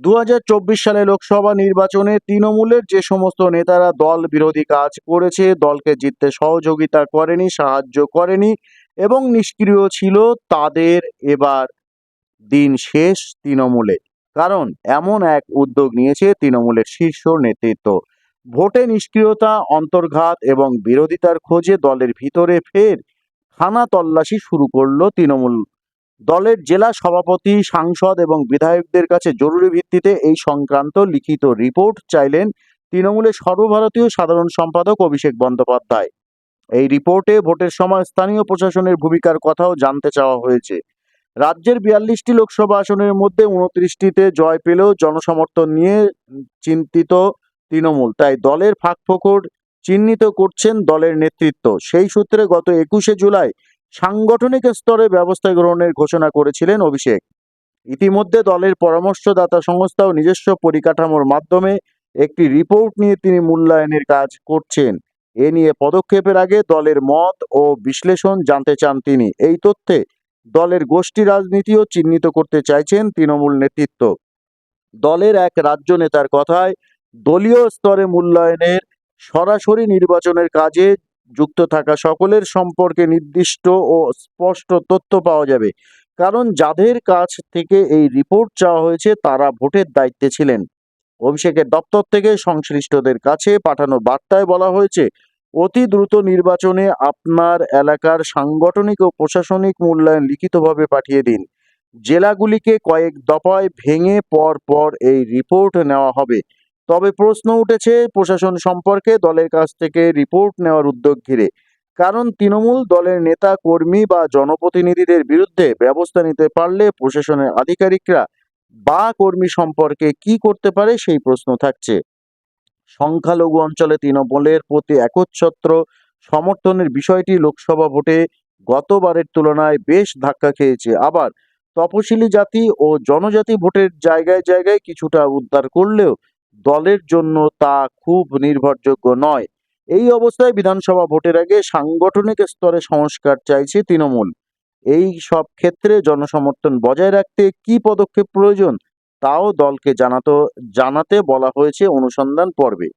দু হাজার চব্বিশ সালে লোকসভা নির্বাচনে তৃণমূলের যে সমস্ত নেতারা দল বিরোধী কাজ করেছে, দলকে জিততে সহযোগিতা করেনি, সাহায্য করেনি এবং নিষ্ক্রিয় ছিল তাদের এবার দিন শেষ তৃণমূলে। কারণ এমন এক উদ্যোগ নিয়েছে তৃণমূলের শীর্ষ নেতৃত্ব। ভোটে নিষ্ক্রিয়তা, অন্তর্ঘাত এবং বিরোধিতার খোঁজে দলের ভিতরে ফের খানা তল্লাশি শুরু করল তৃণমূল দলের জেলা সভাপতি, সাংসদ এবং বিধায়কদের কাছে জরুরি ভিত্তিতে এই সংক্রান্ত লিখিত রিপোর্ট চাইলেন তৃণমূলের সর্বভারতীয় সাধারণ সম্পাদক অভিষেক বন্দ্যোপাধ্যায়। এই রিপোর্টে ভোটের সময় স্থানীয় প্রশাসনের ভূমিকার কথাও জানতে চাওয়া হয়েছে। রাজ্যের বিয়াল্লিশটি লোকসভা আসনের মধ্যে উনত্রিশটিতে জয় পেলেও জনসমর্থন নিয়ে চিন্তিত তৃণমূল, তাই দলের ফাঁকফোকর চিহ্নিত করছেন দলের নেতৃত্ব। সেই সূত্রে গত একুশে জুলাই সাংগঠনিক স্তরে ব্যবস্থা গ্রহণের ঘোষণা করেছিলেন অভিষেক। ইতিমধ্যে দলের পরামর্শদাতা সংস্থাও নিজস্ব পরিকাঠামোর মাধ্যমে একটি রিপোর্ট নিয়ে তিনি মূল্যায়নের কাজ করছেন। এ নিয়ে পদক্ষেপের আগে দলের মত ও বিশ্লেষণ জানতে চান তিনি। এই তথ্যে দলের গোষ্ঠী রাজনীতিও চিহ্নিত করতে চাইছেন তৃণমূল নেতৃত্ব। দলের এক রাজ্য নেতার কথায়, দলীয় স্তরে মূল্যায়নের সরাসরি নির্বাচনের কাজে যুক্ত থাকা সকলের সম্পর্কে নির্দিষ্ট ও স্পষ্ট তথ্য পাওয়া যাবে। কারণ যাদের কাছ থেকে এই রিপোর্ট চাওয়া হয়েছে, তারা ভোটের দায়িত্বে ছিলেন। অভিষেকের দপ্তর থেকে সংশ্লিষ্টদের কাছে পাঠানো বার্তায় বলা হয়েছে, অতি দ্রুত নির্বাচনে আপনার এলাকার সাংগঠনিক ও প্রশাসনিক মূল্যায়ন লিখিতভাবে পাঠিয়ে দিন। জেলাগুলিকে কয়েক দফায় ভেঙে পর পর এই রিপোর্ট নেওয়া হবে। তবে প্রশ্ন উঠেছে প্রশাসন সম্পর্কে দলের কাছ থেকে রিপোর্ট নেওয়ার উদ্যোগ ঘিরে। কারণ তৃণমূল দলের নেতা, কর্মী বা জনপ্রতিনিধিদের বিরুদ্ধে ব্যবস্থা নিতে পারলে প্রশাসনের আধিকারিকরা বা কর্মী সম্পর্কে কি করতে পারে সেই প্রশ্ন থাকছে। সংখ্যালঘু অঞ্চলে তৃণমূলের প্রতি একচ্ছত্র সমর্থনের বিষয়টি লোকসভা ভোটে গতবারের তুলনায় বেশ ধাক্কা খেয়েছে। আবার তপশিলি জাতি ও জনজাতি ভোটের জায়গায় জায়গায় কিছুটা উদ্ধার করলেও দলের জন্য তা খুব নির্ভরযোগ্য নয়। এই অবস্থায় বিধানসভা ভোটের আগে সাংগঠনিক স্তরে সংস্কার চাইছে তৃণমূল। এই সব ক্ষেত্রে জনসমর্থন বজায় রাখতে কি পদক্ষেপ প্রয়োজন, তাও দলকে জানাতো জানাতে বলা হয়েছে অনুসন্ধান পর্বে।